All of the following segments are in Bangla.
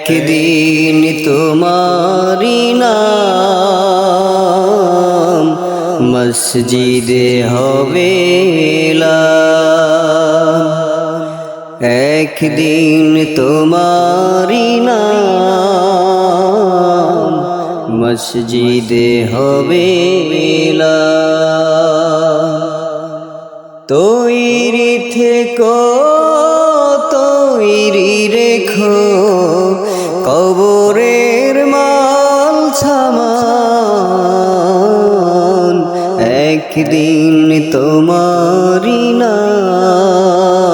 একদিন তোমারি নাম মসজিদে হবে। একদিন তোমারি নাম মসজিদে হবে। তৈরি থেকো তৈরি একদিন তোমারি নাম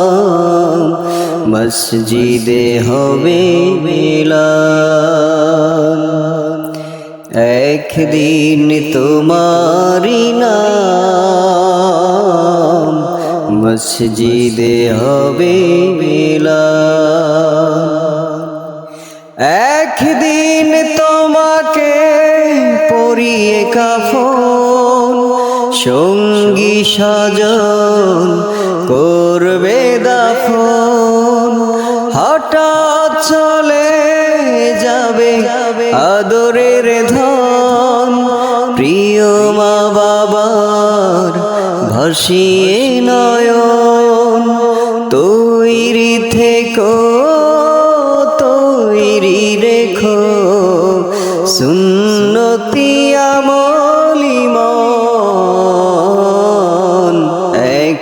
মসজিদে হবে মিলান একদিন তোমারি নাম মসজিদে হবে মিলান সঙ্গী সাজন করবে দাফন। হঠাৎ চলে যাবে আদরের ধন। প্রিয় মা বাবার ভাসিয়ে নয়ন। তৈরি থেকো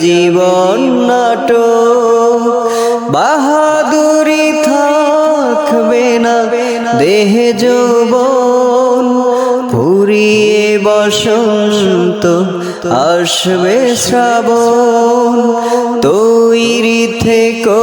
জীবন নাট বাহাদুরি থাকবে না দেহে যৌবন ফুরিয়ে বসন্ত আসবে শ্রাবণ। তৈরি থেকো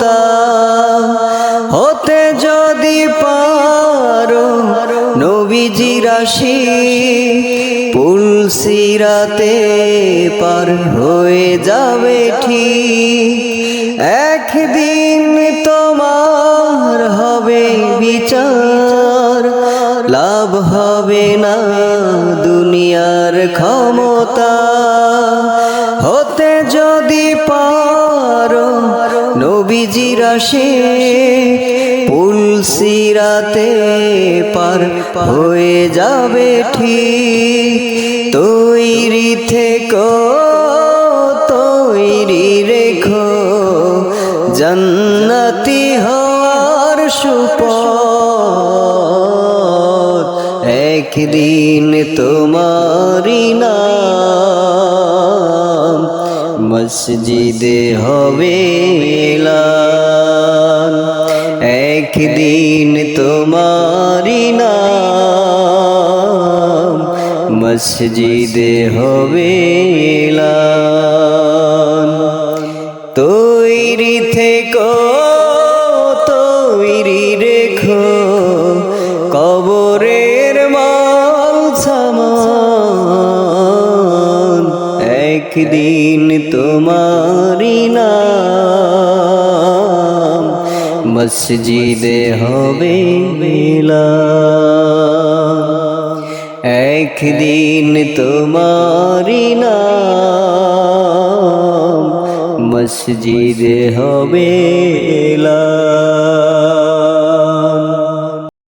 ক্ষমতা হতে যদি পারো নবীজি রাশি পুলসিরাতে পার হয়ে যাবে ঠিক। একদিন তোমার হবে বিচার, লাভ হবে না দুনিয়ার ক্ষমতা। রাশে পুলসিরাতে পার হয়ে যাবে ঠিক। তৈরি থেকো, তৈরি রেখো। জন্নতি হওয়ার সুপথ একদিন তোমারি নাম। মসজিদে হবে এলান। একদিন তোমারি নাম মসজিদে হবে। তৈরি থেকো তৈরি রেখো কবরের মাল সামান একদিন তোমারি মসজিদে হবে মিলান। একদিন তোমারি নাম মসজিদে হবে এলান